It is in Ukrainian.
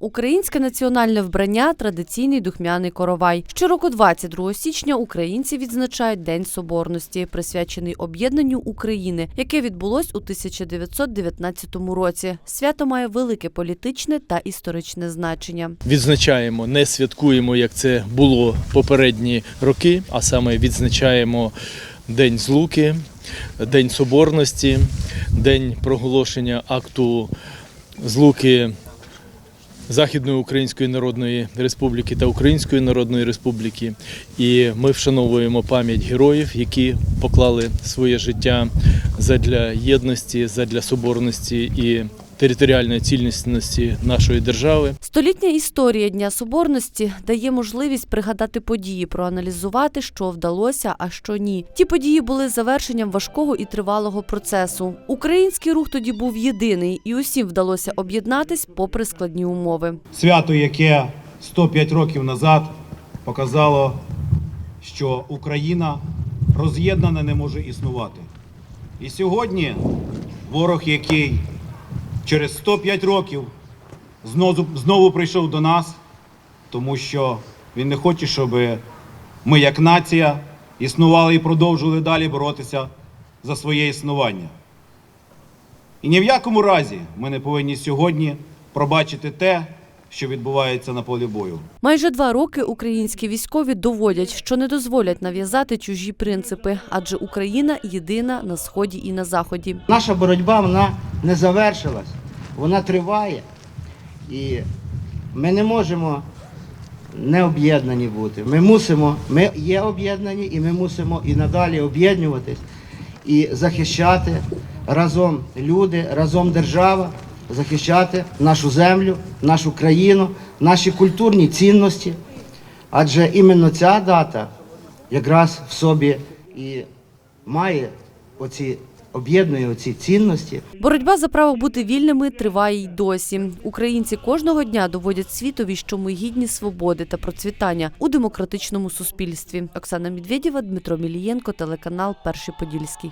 Українське національне вбрання традиційний духмяний коровай. Щороку 22 січня українці відзначають День Соборності, присвячений об'єднанню України, яке відбулось у 1919 році. Свято має велике політичне та історичне значення. відзначаємо, не святкуємо, як це було попередні роки, а саме відзначаємо День Злуки, День Соборності, День проголошення акту Злуки Західної Української Народної Республіки та Української Народної Республіки. І ми вшановуємо пам'ять героїв, які поклали своє життя задля єдності, задля соборності і територіальної цілісності нашої держави. Столітня історія Дня Соборності дає можливість пригадати події, проаналізувати, що вдалося, а що ні. Ті події були завершенням важкого і тривалого процесу. Український рух тоді був єдиний, і усім вдалося об'єднатись попри складні умови. Свято, яке 105 років назад показало, що Україна роз'єднана не може існувати. І сьогодні ворог, який через 105 років знову, знову прийшов до нас, тому що він не хоче, щоб ми, як нація, існували і продовжували далі боротися за своє існування. І ні в якому разі ми не повинні сьогодні пробачити те, що відбувається на полі бою. Майже два роки українські військові доводять, що не дозволять нав'язати чужі принципи, адже Україна єдина на сході і на заході. Наша боротьба вона не завершилась, вона триває. І ми не можемо не об'єднані бути. Ми мусимо, ми є об'єднані і ми мусимо і надалі об'єднуватись і захищати разом люди, разом держава, захищати нашу землю, нашу країну, наші культурні цінності. Адже іменно ця дата якраз в собі і має оці об'єднує оці цінності. Боротьба за право бути вільними триває й досі. Українці кожного дня доводять світові, що ми гідні свободи та процвітання у демократичному суспільстві. Оксана Медведєва, Дмитро Мілієнко, телеканал Перший Подільський.